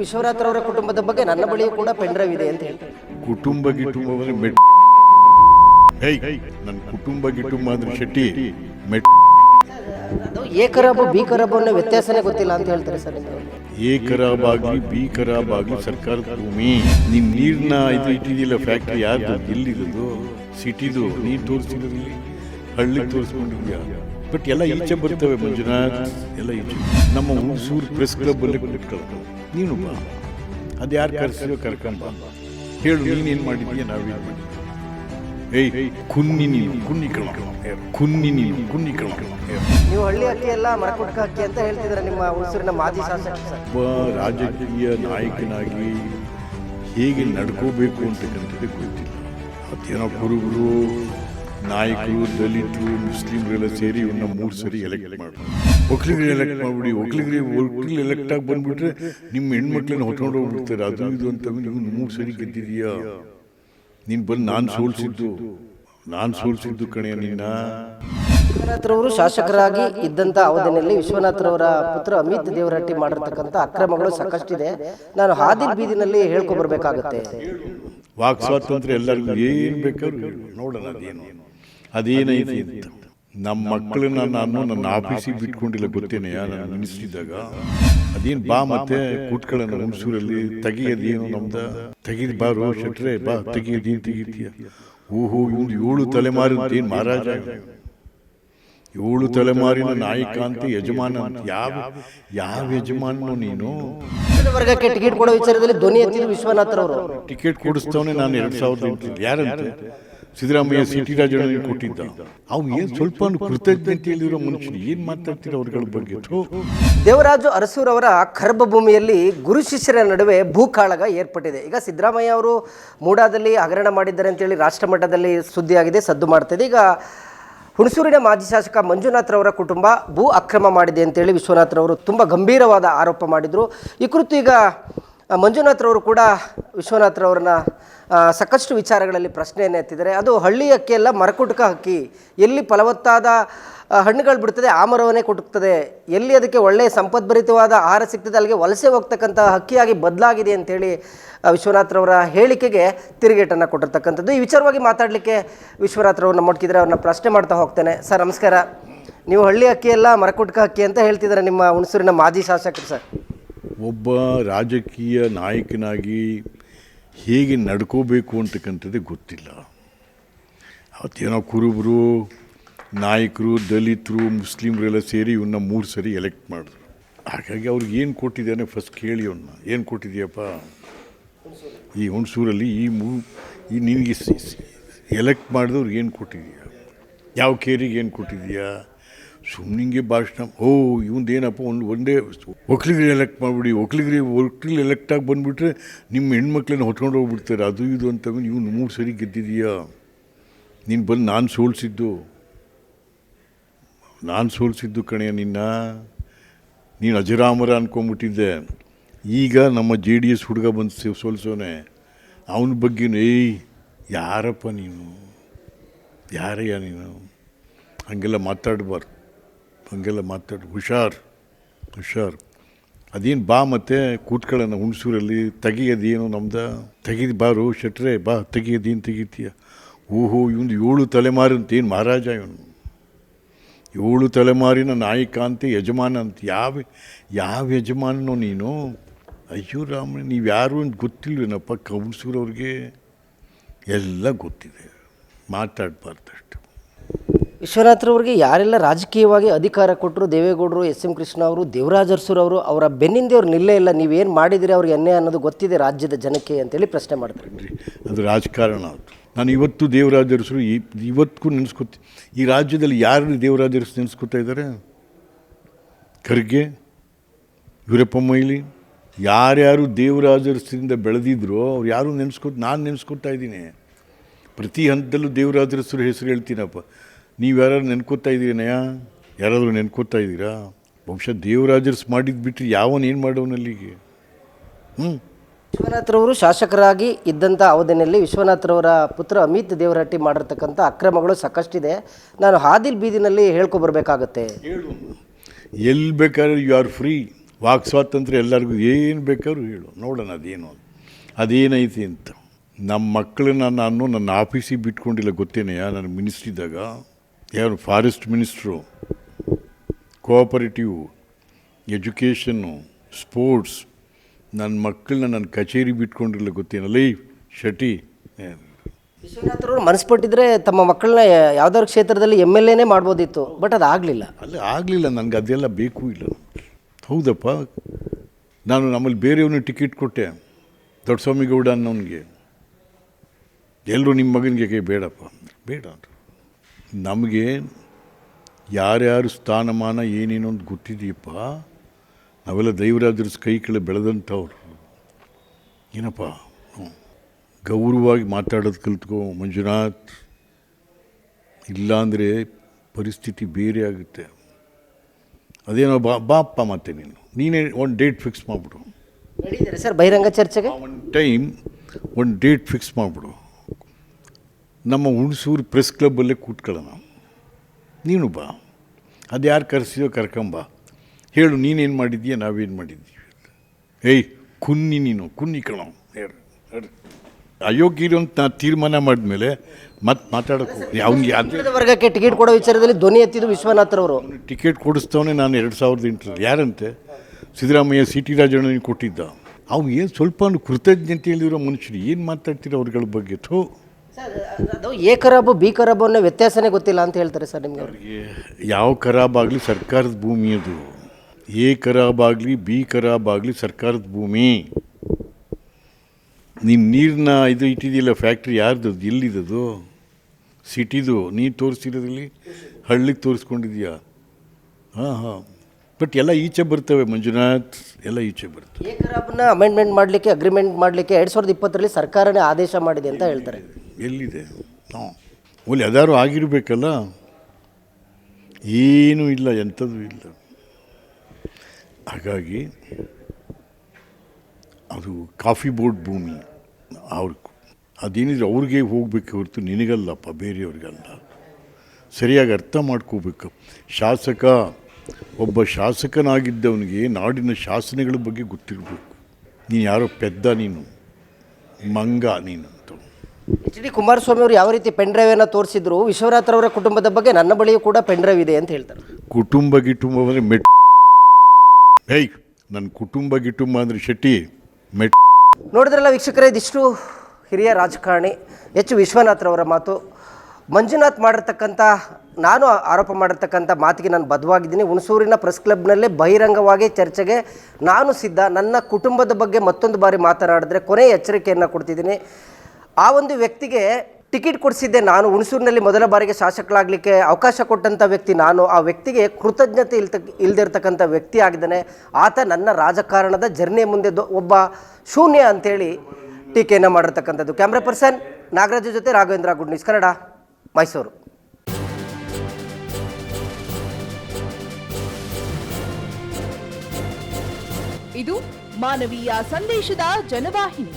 ವಿಶ್ವನಾಥ್ ಅವರ ಕುಟುಂಬದ ಬಗ್ಗೆ ನನ್ನ ಬಳಿಯೂ ಕೂಡ ಪೆಂಡ್ರೈವ್ ಇದೆ ಅಂತ ಹೇಳ್ತಾರೆ. ಕುಟುಂಬ ಗಿಟುಂಬ ಅಂದ್ರೆ ಮೆಟ್. ಹೇಯ್ ನನ್ನ ಕುಟುಂಬ ಗಿಟುಂಬ ಅಂದ್ರೆ ಶೆಟ್ಟಿ. ಮೆಟ್. ಅದು ಎ ಖರಾಬು ಬಿ ಖರಾಬು ಅನ್ನೋ ವ್ಯತ್ಯಾಸನೇ ಗೊತ್ತಿಲ್ಲ ಅಂತ ಹೇಳ್ತಾರೆ ಸರ್ ನಿಮ್ಗೆ. ಎ ಖರಾಬ್ ಆಗ್ಲಿ ಬಿ ಖರಾಬ್ ಆಗ್ಲಿ ಸರ್ಕಾರದ ಭೂಮಿ. ನಿಮ್ ನೀರ್ನ ಇದು ಫ್ಯಾಕ್ಟರಿ ಫ್ಯಾಕ್ಟ್ರಿ ಯಾರ್ದು? ಎಲ್ಲಿದ್ದು? ಸಿಟಿದು. ನೀರು ತೋರಿಸಿದ್ರಲ್ಲಿ ಹಳ್ಳಿ ತೋರಿಸ್ಕೊಂಡಿದ್ಯಾ? ಬಟ್ ಎಲ್ಲ ಈಚೆ ಬರ್ತವೆ ಮಂಜುನಾಥ್ ಎಲ್ಲ ಈಚೆ. ನಮ್ಮ ಹುಣಸೂರು ಪ್ರೆಸ್ ಕ್ಲಬ್ ಅಲ್ಲಿ ಕುತ್ಕೊಳ್ಳೋದು. ನೀನು ಬಾ. ಅದು ಯಾರು ಕರೆಸಿದ್ರು ಕರ್ಕೊಂಡ್ ಬಾ. ಹೇಳು ನೀನೇನು ಮಾಡಿದ್ಯಾ ನಾವೇನು ಮಾಡಿದ್ವಿ ಏಯ್ ಕುನ್ನಿ ನೀನು ಕುನ್ನಿ ಕಣ. ಕುನ್ನಿ ನೀನು ಕುನ್ನಿ ಕಣ. ನೀವು ಹಳ್ಳಿ ಅಕ್ಕಿ ಎಲ್ಲ ಮರಕುಟ್ಕ ಅಕ್ಕಿ ಅಂತ ಹೇಳ್ತಿದ್ರೆ ನಿಮ್ಮ ಹುಣಸೂರಿನ ಮಾಜಿ ಶಾಸಕ ಒಬ್ಬ ರಾಜಕೀಯ ನಾಯಕನಾಗಿ ಹೇಗೆ ನಡ್ಕೋಬೇಕು ಅಂತಕ್ಕಂಥದ್ದು ಗೊತ್ತಿಲ್ಲ. ಅದೇನೋ ಕುರುಬರು ನಾಯಕರು ದಲಿತರು ಮುಸ್ಲಿಮ್ರೆಲ್ಲ ಸೇರಿ ಇವನ್ನ ಮೂರು ಸರಿ ಎಲೆಕ್ಟ್ ಮಾಡಿ ಒಕ್ಲಿಗರು ಎಲೆಕ್ಟ್ ಮಾಡ್ಬಿಡಿ ಒಕ್ಲಿಗ್ರಿ ಒಕ್ಲಿಗೆ ಎಲೆಕ್ಟ್ ಆಗಿ ಬಂದ್ಬಿಟ್ರೆ ನಿಮ್ಮ ಹೆಣ್ಮಕ್ಳನ್ನ ಹೊತ್ಕೊಂಡು ಹೋಗ್ಬಿಡ್ತಾರೆ. ಅದು ಇದು ಅಂತ ನೀವು ಮೂರು ಸರಿ ಗೆದ್ದಿದೀಯಾ? ನೀನು ಬಂದು ನಾನು ಸೋಲ್ಸಿದ್ದು. ನಾನು ಸೋಲ್ಸಿದ್ದು ಕಣೆ ನಿನ್ನ. ವಿಶ್ವನಾಥ್ರವರು ಶಾಸಕರಾಗಿ ಇದ್ದಂಥ ಅವಧಿನಲ್ಲಿ ವಿಶ್ವನಾಥ್ರವರ ಪುತ್ರ ಅಮಿತ್ ದೇವರಟ್ಟಿ ಮಾಡಿರ್ತಕ್ಕಂಥ ಅಕ್ರಮಗಳು ಸಾಕಷ್ಟಿದೆ. ನಾನು ಹಾದಿ ಬೀದಿನಲ್ಲಿ ಹೇಳ್ಕೊಬರ್ಬೇಕಾಗುತ್ತೆ ವಾಕ್ ಸ್ವಾತಂತ್ರ್ಯ ಎಲ್ಲರಿಗೂ ಏನು ಬೇಕಾದ್ರೂ. ನೋಡೋಣ ಅದೇನು ಅದೇನೈತಿ ಅಂತ. ನಮ್ಮ ಮಕ್ಕಳನ್ನ ನಾನು ನನ್ನ ಆಫೀಸಿಗೆ ಬಿಟ್ಕೊಂಡಿಲ್ಲ ಗೊತ್ತೇನೆ? ನಾನು ಮಿನಿಸ್ಟಿದ್ದಾಗ ಅದೇನು ಬಾ ಮತ್ತೆ ಕೂತ್ಕೊಳ್ಳೋಣ ಹುಣಸೂರಲ್ಲಿ ತೆಗಿಯೋದೇನು ನಮ್ದು? ತೆಗಿದ್ ಬಾ ಶೆಟ್ರೆ ಬಾ ತೆಗಿಯೋದೇನು ತೆಗಿತೀಯ? ಓಹೋ ಇವ್ನು ಏಳು ತಲೆಮಾರಿನ ಏನು ಮಹಾರಾಜ. ಏಳು ತಲೆಮಾರಿನ ನಾಯಕ ಅಂತ ಯಜಮಾನ ಅಂತ ಯಾವ ಯಾವ ಯಜಮಾನನು ನೀನು? ವರ್ಗಕ್ಕೆ ಟಿಕೆಟ್ ಕೊಡೋ ವಿಚಾರದಲ್ಲಿ ಧ್ವನಿ ಎತ್ತಿದ್ರು ವಿಶ್ವನಾಥ್ರವರು. ಟಿಕೆಟ್ ಕೊಡಿಸ್ತವನೇ ನಾನು ಎರಡು ಸಾವಿರದ ಎಂಟು ಯಾರಂತೆ? ಸಿದ್ದರಾಮಯ್ಯ ಸಿಟಿ ಕೊಟ್ಟಿದ್ದ. ಅವ್ನು ಏನು ಸ್ವಲ್ಪ ಕೃತಜ್ಞತೆಯಲ್ಲಿರೋ ಮನುಷ್ಯ ಮನುಷ್ಯನು ಏನು ಮಾತಾಡ್ತೀರ ಅವ್ರಗಳ ಬಗ್ಗೆ. ದೇವರಾಜು ಅರಸೂರವರ ಖರ್ಬ ಭೂಮಿಯಲ್ಲಿ ಗುರು ಶಿಷ್ಯರ ನಡುವೆ ಭೂಕಾಳಗ ಏರ್ಪಟ್ಟಿದೆ. ಈಗ ಸಿದ್ದರಾಮಯ್ಯ ಅವರು ಮೂಡಾದಲ್ಲಿ ಹಗರಣ ಮಾಡಿದ್ದಾರೆ ಅಂತೇಳಿ ರಾಷ್ಟ್ರ ಮಟ್ಟದಲ್ಲಿ ಸುದ್ದಿಯಾಗಿದೆ ಸದ್ದು ಮಾಡ್ತಿದೆ. ಈಗ ಹುಣಸೂರಿನ ಮಾಜಿ ಶಾಸಕ ಮಂಜುನಾಥ್ರವರ ಕುಟುಂಬ ಭೂ ಅಕ್ರಮ ಮಾಡಿದೆ ಅಂತೇಳಿ ವಿಶ್ವನಾಥ್ರವರು ತುಂಬ ಗಂಭೀರವಾದ ಆರೋಪ ಮಾಡಿದರು. ಈ ಕುರಿತು ಈಗ ಮಂಜುನಾಥ್ರವರು ಕೂಡ ವಿಶ್ವನಾಥ್ರವ್ರನ್ನ ಸಾಕಷ್ಟು ವಿಚಾರಗಳಲ್ಲಿ ಪ್ರಶ್ನೆಯನ್ನು ಎತ್ತಿದ್ದಾರೆ. ಅದು ಹಳ್ಳಿ ಅಕ್ಕಿ ಅಲ್ಲ ಮರಕುಟುಕ ಹಕ್ಕಿ. ಎಲ್ಲಿ ಫಲವತ್ತಾದ ಹಣ್ಣುಗಳು ಬಿಡ್ತದೆ ಆ ಮರವನ್ನೇ ಕುಟುಕ್ತದೆ ಎಲ್ಲಿ ಅದಕ್ಕೆ ಒಳ್ಳೆಯ ಸಂಪದ್ಭರಿತವಾದ ಆಹಾರ ಸಿಗ್ತದೆ ಅಲ್ಲಿಗೆ ವಲಸೆ ಹೋಗ್ತಕ್ಕಂಥ ಹಕ್ಕಿಯಾಗಿ ಬದಲಾಗಿದೆ ಅಂತೇಳಿ ಆ, ವಿಶ್ವನಾಥ್ರವರ ಹೇಳಿಕೆಗೆ ತಿರುಗೇಟನ್ನು ಕೊಟ್ಟಿರ್ತಕ್ಕಂಥದ್ದು. ಈ ವಿಚಾರವಾಗಿ ಮಾತಾಡಲಿಕ್ಕೆ ವಿಶ್ವನಾಥ್ರವ್ರನ್ನ ಮುಟ್ಕಿದ್ರೆ ಅವ್ರನ್ನ ಪ್ರಶ್ನೆ ಮಾಡ್ತಾ ಹೋಗ್ತೇನೆ. ಸರ್ ನಮಸ್ಕಾರ. ನೀವು ಹಳ್ಳಿ ಅಕ್ಕಿ ಅಲ್ಲ ಮರಕುಟುಕ ಹಕ್ಕಿ ಅಂತ ಹೇಳ್ತಿದ್ದಾರೆ ನಿಮ್ಮ ಹುಣಸೂರಿನ ಮಾಜಿ ಶಾಸಕರು ಸರ್. ಒಬ್ಬ ರಾಜಕೀಯ ನಾಯಕನಾಗಿ ಹೇಗೆ ನಡ್ಕೋಬೇಕು ಅಂತಕ್ಕಂಥದ್ದೇ ಗೊತ್ತಿಲ್ಲ. ಅವತ್ತೇನೋ ಕುರುಬರು, ನಾಯಕರು, ದಲಿತರು, ಮುಸ್ಲಿಮರೆಲ್ಲ ಸೇರಿ ಇವನ್ನ ಮೂರು ಸರಿ ಎಲೆಕ್ಟ್ ಮಾಡಿದ್ರು. ಹಾಗಾಗಿ ಅವ್ರಿಗೆ ಏನು ಕೊಟ್ಟಿದ್ದಾನೆ ಫಸ್ಟ್ ಕೇಳಿ ಅವನ್ನ ಏನು ಕೊಟ್ಟಿದ್ಯಪ್ಪ? ಈ ಹುಣಸೂರಲ್ಲಿ ಈ ಮೂ, ಈ ನಿನಗೆ ಎಲೆಕ್ಟ್ ಮಾಡಿದವ್ರಿಗೆ ಏನು ಕೊಟ್ಟಿದೀಯ? ಯಾವ ಕೇರಿಗೆ ಏನು ಕೊಟ್ಟಿದೀಯಾ? ಸುಮ್ಮನಿಂಗೆ ಭಾಷಣ. ಓ, ಇವಂದೇನಪ್ಪ, ಒಂದು ಒಂದೇ ಒಕ್ಲಿಗ್ರಿ ಎಲೆಕ್ಟ್ ಮಾಡಿಬಿಡಿ, ಒಕ್ಲಿಗರಿ ಒಕ್ಲಿಗೆ ಎಲೆಕ್ಟ್ ಆಗಿ ಬಂದುಬಿಟ್ರೆ ನಿಮ್ಮ ಹೆಣ್ಮಕ್ಳನ್ನ ಹೊತ್ಕೊಂಡು ಹೋಗ್ಬಿಡ್ತಾರೆ. ಅದು ಇದು ಅಂತ ಇವನು ಮೂರು ಸರಿ ಗೆದ್ದಿದೀಯಾ? ನೀನು ಬಂದು ನಾನು ಸೋಲ್ಸಿದ್ದು. ನಾನು ಸೋಲ್ಸಿದ್ದು ಕಣೆಯ ನಿನ್ನ. ನೀನು ಅಜರಾಮರ ಅಂದ್ಕೊಂಬಿಟ್ಟಿದ್ದೆ ಈಗ ನಮ್ಮ ಜೆ ಡಿ ಎಸ್ ಹುಡುಗ ಬಂದು ಸೋಲ್ಸೋನೆ. ಅವನ ಬಗ್ಗೆ ಏಯ್, ಯಾರಪ್ಪ ನೀನು? ಯಾರಯ್ಯ ನೀನು? ಹಾಗೆಲ್ಲ ಮಾತಾಡಬಾರ್ದು. ಹಾಗೆಲ್ಲ ಮಾತಾಡಿ. ಹುಷಾರ್ ಹುಷಾರ್. ಅದೇನು ಬಾ ಮತ್ತೆ ಕೂತ್ಕೊಳ್ಳೋಣ ಹುಣಸೂರಲ್ಲಿ. ತೆಗಿಯೋದೇನು ನಮ್ದು? ತೆಗಿದು ಬಾರು, ಶೆಟ್ರೆ, ಬಾ ತೆಗಿಯೋದೇನು ತೆಗಿತೀಯ? ಓಹೋ ಇವನು ಏಳು ತಲೆಮಾರಿನ ಏನು ಮಹಾರಾಜ ಇವನು? ಏಳು ತಲೆಮಾರಿನ ನಾಯಕ ಅಂತ ಯಜಮಾನ ಅಂತ ಯಾವ ಯಾವ ಯಜಮಾನನೋ ನೀನು? ಅಯ್ಯೋ ರಾಮ ನೀವು ಯಾರು ಅಂತ ಗೊತ್ತಿಲ್ವೇನಪ್ಪ ಕೌನ್ಸೂರವ್ರಿಗೆ ಎಲ್ಲ ಗೊತ್ತಿದೆ. ಮಾತಾಡಬಾರ್ದು ವಿಶ್ವನಾಥ್ರವ್ರಿಗೆ ಯಾರೆಲ್ಲ ರಾಜಕೀಯವಾಗಿ ಅಧಿಕಾರ ಕೊಟ್ಟರು, ದೇವೇಗೌಡರು, ಎಸ್ ಎಂ ಕೃಷ್ಣ ಅವರು ದೇವರಾಜ ಅವರು, ಅವರ ಬೆನ್ನಿಂದೆ ಅವ್ರು ನಿಲ್ಲೇ ಇಲ್ಲ, ನೀವೇನು ಮಾಡಿದಿರಿ ಅವ್ರಿಗೆ ಎನ್ನೆ ಅನ್ನೋದು ಗೊತ್ತಿದೆ ರಾಜ್ಯದ ಜನಕ್ಕೆ ಅಂತೇಳಿ ಪ್ರಶ್ನೆ ಮಾಡ್ತಾರೆ. ಅದು ರಾಜಕಾರಣ ಅದು. ನಾನು ಇವತ್ತು ದೇವರಾಜರಸರು ಇವತ್ತಿಗೂ ನೆನೆಸ್ಕೊತಿ, ಈ ರಾಜ್ಯದಲ್ಲಿ ಯಾರು ದೇವರಾಜರಸು ನೆನೆಸ್ಕೊತಾ ಇದ್ದಾರೆ? ಖರ್ಗೆ, ವೀರಪ್ಪ ಮೊಯ್ಲಿ, ಯಾರ್ಯಾರು ದೇವರಾಜರಸರಿಂದ ಬೆಳೆದಿದ್ರು ಅವ್ರು ಯಾರು ನೆನೆಸ್ಕೊತ, ನಾನು ನೆನೆಸ್ಕೊತಾ ಇದ್ದೀನಿ. ಪ್ರತಿ ಹಂತದಲ್ಲೂ ದೇವರಾಜರಸರು ಹೆಸರು ಹೇಳ್ತೀನಪ್ಪ. ನೀವು ಯಾರು ನೆನ್ಕೋತಾ ಇದ್ದೀರನಯ್ಯ ಯಾರಾದರೂ ನೆನ್ಕೋತಾ ಇದ್ದೀರಾ ಬಹುಶಃ ದೇವರಾಜರ್ಸ್ ಮಾಡಿದ್ದು ಬಿಟ್ಟರೆ ಯಾವನೇನು ಏನು ಮಾಡೋನಲ್ಲಿಗೆ ಹ್ಞೂ ವಿಶ್ವನಾಥ್ರವರು ಶಾಸಕರಾಗಿ ಇದ್ದಂಥ ಅವಧಿನಲ್ಲಿ ವಿಶ್ವನಾಥ್ರವರ ಪುತ್ರ ಅಮಿತ್ ದೇವರಹಟ್ಟಿ ಮಾಡಿರ್ತಕ್ಕಂಥ ಅಕ್ರಮಗಳು ಸಾಕಷ್ಟಿದೆ. ನಾನು ಹಾದಿಲ್ ಬೀದಿನಲ್ಲಿ ಹೇಳ್ಕೊಬರ್ಬೇಕಾಗತ್ತೆ ಎಲ್ಲಿ ಬೇಕಾದ್ರೂ ಯು ಆರ್ ಫ್ರೀ. ವಾಕ್ ಸ್ವಾತಂತ್ರ್ಯ ಎಲ್ಲರಿಗೂ ಏನು ಬೇಕಾದ್ರೂ ಹೇಳು. ನೋಡೋಣ ಅದೇನು. ಅದೇನೈತಿ ಅಂತ. ನಮ್ಮ ಮಕ್ಕಳನ್ನ ನಾನು ನನ್ನ ಆಫೀಸಿಗೆ ಬಿಟ್ಕೊಂಡಿಲ್ಲ ಗೊತ್ತೇನೆಯಾ ನಾನು ಮಿನಿಸ್ಟ್ರ್ ಇದ್ದಾಗ. ಯಾರು forest minister cooperative education sports ನನ್ನ ಮಕ್ಕಳನ್ನ ನನ್ನ ಕಚೇರಿ ಬಿಟ್ಕೊಂಡಿರಲ್ಲ ಗೊತ್ತೇನಲ್ಲ ಈ ಶಟಿ. ವಿಶ್ವನಾಥರವರು ಮನಸ್ಪಟ್ಟಿದ್ರೆ ತಮ್ಮ ಮಕ್ಕಳನ್ನ ಯಾವ್ದಾದ್ರು ಕ್ಷೇತ್ರದಲ್ಲಿ ಎಂ ಎಲ್ ಎನೇ ಮಾಡ್ಬೋದಿತ್ತು ಬಟ್ ಅದು ಆಗಲಿಲ್ಲ. ಅಲ್ಲ ಆಗಲಿಲ್ಲ. ನನಗೆ ಅದೆಲ್ಲ ಬೇಕು ಇಲ್ಲ. ಹೌದಪ್ಪ. ನಾನು ನಮ್ಮಲ್ಲಿ ಬೇರೆಯವನು ಟಿಕೆಟ್ ಕೊಟ್ಟೆ. ದೊಡ್ಡಸ್ವಾಮಿಗೌಡ ಅನ್ನೋನಿಗೆ. ಎಲ್ಲರೂ ನಿಮ್ಮ ಮಗನಿಗೆ ಕೈ ಬೇಡಪ್ಪ. ಬೇಡ ಅಂದ್ರು. ನಮಗೆ ಯಾರ್ಯಾರು ಸ್ಥಾನಮಾನ ಏನೇನೋ ಅಂತ ಗೊತ್ತಿದೆಯಪ್ಪ ನಾವೆಲ್ಲ ದೈವರಾಜರ ಕೈ ಕೆಳ ಬೆಳೆದಂಥವ್ರು. ಏನಪ್ಪ? ಗೌರವವಾಗಿ ಮಾತಾಡೋದು ಕಲ್ತ್ಕೋ ಮಂಜುನಾಥ್. ಇಲ್ಲಾಂದರೆ ಪರಿಸ್ಥಿತಿ ಬೇರೆ ಆಗುತ್ತೆ. ಅದೇನೋ ಬಾ ಬಾಪ್ಪ ಮತ್ತೆ ನೀನು. ನೀನೇ ಒಂದು ಡೇಟ್ ಫಿಕ್ಸ್ ಮಾಡಿಬಿಡು. ಸರ್ ಬಹಿರಂಗ ಚರ್ಚೆಗೆ? ಒಂದು ಟೈಮ್ ಒಂದು ಡೇಟ್ ಫಿಕ್ಸ್ ಮಾಡಿಬಿಡು. ನಮ್ಮ ಹುಣಸೂರು ಪ್ರೆಸ್ ಕ್ಲಬ್ಬಲ್ಲೇ ಕೂತ್ಕೊಳ್ಳೋಣ ನೀನು ಬಾ. ಅದು ಯಾರು ಕರೆಸಿದೋ ಕರ್ಕೊಂಬ ಹೇಳು ನೀನೇನು ಮಾಡಿದ್ದೀಯ ನಾವೇನು ಮಾಡಿದ್ದೀವಿ ಏಯ್ ಕುನ್ನಿ ನೀನು ಕುನ್ನಿ ಕಣ. ಹೇಳು ಹೇಳು. ಅಯೋಗ್ಯರು ಅಂತ ನಾ ತೀರ್ಮಾನ ಮಾಡಿದ್ಮೇಲೆ ಮತ್ತೆ ಮಾತಾಡೋಕೆ ಅವ್ನಿಗೆ ಹಿಂದುಳಿದ ವರ್ಗಕ್ಕೆ ಟಿಕೆಟ್ ಕೊಡೋ ವಿಚಾರದಲ್ಲಿ ಧ್ವನಿ ಎತ್ತಿದ್ದು ವಿಶ್ವನಾಥರವರು ಟಿಕೆಟ್ ಕೊಡಿಸ್ತವನೇ ನಾನು ಎರಡು ಸಾವಿರದ ಎಂಟರಲ್ಲಿ. ಯಾರಂತೆ? ಸಿದ್ದರಾಮಯ್ಯ ಸಿ ಟಿ ರಾಜಣ್ಣನಿಗೆ ಕೊಟ್ಟಿದ್ದ. ಅವ್ನು ಏನು ಸ್ವಲ್ಪ ಕೃತಜ್ಞತೆಯಲ್ಲಿರೋ ಮನುಷ್ಯರು ಏನು ಮಾತಾಡ್ತೀರ ಅವ್ರಗಳ ಬಗ್ಗೆ? ಥೋ. ಅದು ಎ ಖರಾಬು ಬಿ ಖರಾಬು ಅನ್ನೋ ವ್ಯತ್ಯಾಸನೇ ಗೊತ್ತಿಲ್ಲ ಅಂತ ಹೇಳ್ತಾರೆ ಸರ್ ನಿಮಗೆ. ಅವರಿಗೆ ಯಾವ ಖರಾಬ್ ಆಗಲಿ ಸರ್ಕಾರದ ಭೂಮಿ ಅದು? ಎ ಖರಾಬ್ ಆಗಲಿ ಬಿ ಖರಾಬ್ ಆಗಲಿ ಸರ್ಕಾರದ ಭೂಮಿ. ನೀನು ನೀರನ್ನ ಇದು ಇಟ್ಟಿದೆಯಲ್ಲ ಫ್ಯಾಕ್ಟ್ರಿ ಯಾರ್ದು ಅದು? ಸಿಟಿದು? ನೀ ತೋರಿಸಿರೋದ್ರಲ್ಲಿ ಹಳ್ಳಿಗೆ ತೋರಿಸ್ಕೊಂಡಿದ್ಯಾ? ಹಾಂ ಹಾಂ. ಬಟ್ ಎಲ್ಲ ಈಚೆ ಬರ್ತವೆ ಮಂಜುನಾಥ್ ಎಲ್ಲ ಈಚೆ ಬರ್ತವೆ. ಅಮೆಂಡ್ಮೆಂಟ್ ಮಾಡಲಿಕ್ಕೆ ಅಗ್ರಿಮೆಂಟ್ ಮಾಡಲಿಕ್ಕೆ ಎರಡು ಸಾವಿರದ ಇಪ್ಪತ್ತರಲ್ಲಿ ಸರ್ಕಾರನೇ ಆದೇಶ ಮಾಡಿದೆ ಅಂತ ಹೇಳ್ತಾರೆ. ಎಲ್ಲಿದೆ? ನಾವು ಓಲಿ ಅದಾರು ಆಗಿರಬೇಕಲ್ಲ? ಏನೂ ಇಲ್ಲ, ಎಂಥದ್ದು ಇಲ್ಲ. ಹಾಗಾಗಿ ಅದು ಕಾಫಿ ಬೋರ್ಡ್ ಭೂಮಿ. ಅವ್ರ ಅದೇನಿದ್ರೆ ಅವ್ರಿಗೆ ಹೋಗ್ಬೇಕು ಹೊರತು ನಿನಗಲ್ಲಪ್ಪ, ಬೇರೆಯವ್ರಿಗಲ್ಲ. ಸರಿಯಾಗಿ ಅರ್ಥ ಮಾಡ್ಕೋಬೇಕು. ಶಾಸಕ, ಒಬ್ಬ ಶಾಸಕನಾಗಿದ್ದವನಿಗೆ ನಾಡಿನ ಶಾಸನಗಳ ಬಗ್ಗೆ ಗೊತ್ತಿರಬೇಕು. ನೀನು ಯಾರೋ ಪೆದ್ದ ನೀನು, ಮಂಗ ನೀನು ಅಂತ. ಎಚ್ ಡಿ ಕುಮಾರಸ್ವಾಮಿ ಅವರು ಯಾವ ರೀತಿ ಪೆನ್ ತೋರಿಸಿದ್ರು ತೋರಿಸಿದ್ರು ವಿಶ್ವನಾಥರವರ ಕುಟುಂಬದ ಬಗ್ಗೆ ನನ್ನ ಬಳಿಯೂ ಕೂಡ ಪೆನ್ ಡ್ರೈವ್ ಇದೆ ಅಂತ ಹೇಳ್ತಾರೆ. ಕುಟುಂಬ ಗಿಟುಂಬ ಅಂದರೆ ಮೆಟ್ ಹೇಯ್ ನನ್ನ ಕುಟುಂಬ ಗಿಟುಂಬ ಅಂದರೆ ಶೆಟ್ಟಿ ಮೆಟ್ ನೋಡಿದ್ರಲ್ಲ ವೀಕ್ಷಕರೇ ಇದಿಷ್ಟು ಹಿರಿಯ ರಾಜಕಾರಣಿ ಎಚ್ ವಿಶ್ವನಾಥ್ರವರ ಮಾತು. ಮಂಜುನಾಥ್ ಮಾಡಿರ್ತಕ್ಕಂಥ ನಾನು ಆರೋಪ ಮಾಡಿರ್ತಕ್ಕಂಥ ಮಾತಿಗೆ ನಾನು ಬದ್ಧವಾಗಿದ್ದೀನಿ. ಹುಣಸೂರಿನ ಪ್ರೆಸ್ ಕ್ಲಬ್ನಲ್ಲೇ ಬಹಿರಂಗವಾಗಿ ಚರ್ಚೆಗೆ ನಾನು ಸಿದ್ಧ. ನನ್ನ ಕುಟುಂಬದ ಬಗ್ಗೆ ಮತ್ತೊಂದು ಬಾರಿ ಮಾತನಾಡಿದ್ರೆ ಕೊನೆಯ ಎಚ್ಚರಿಕೆಯನ್ನು ಕೊಡ್ತಿದ್ದೀನಿ. ಆ ಒಂದು ವ್ಯಕ್ತಿಗೆ ಟಿಕೆಟ್ ಕೊಡಿಸಿದ್ದೆ ನಾನು. ಹುಣಸೂರಿನಲ್ಲಿ ಮೊದಲ ಬಾರಿಗೆ ಶಾಸಕರಾಗಲಿಕ್ಕೆ ಅವಕಾಶ ಕೊಟ್ಟಂಥ ವ್ಯಕ್ತಿ ನಾನು. ಆ ವ್ಯಕ್ತಿಗೆ ಕೃತಜ್ಞತೆ ಇಲ್ತ ಇಲ್ಲದಿರ್ತಕ್ಕಂಥ ವ್ಯಕ್ತಿ ಆಗಿದ್ದಾನೆ. ಆತ ನನ್ನ ರಾಜಕಾರಣದ ಜರ್ನಿ ಮುಂದೆ ಒಬ್ಬ ಶೂನ್ಯ ಅಂತೇಳಿ ಟೀಕೆಯನ್ನು ಮಾಡಿರ್ತಕ್ಕಂಥದ್ದು. ಕ್ಯಾಮ್ರಾ ಪರ್ಸನ್ ನಾಗರಾಜ ಜೊತೆ ರಾಘವೇಂದ್ರ ಗುಡ್ ನ್ಯೂಸ್ ಕನ್ನಡ, ಮೈಸೂರು. ಇದು ಮಾನವೀಯ ಸಂದೇಶದ ಜನವಾಹಿನಿ.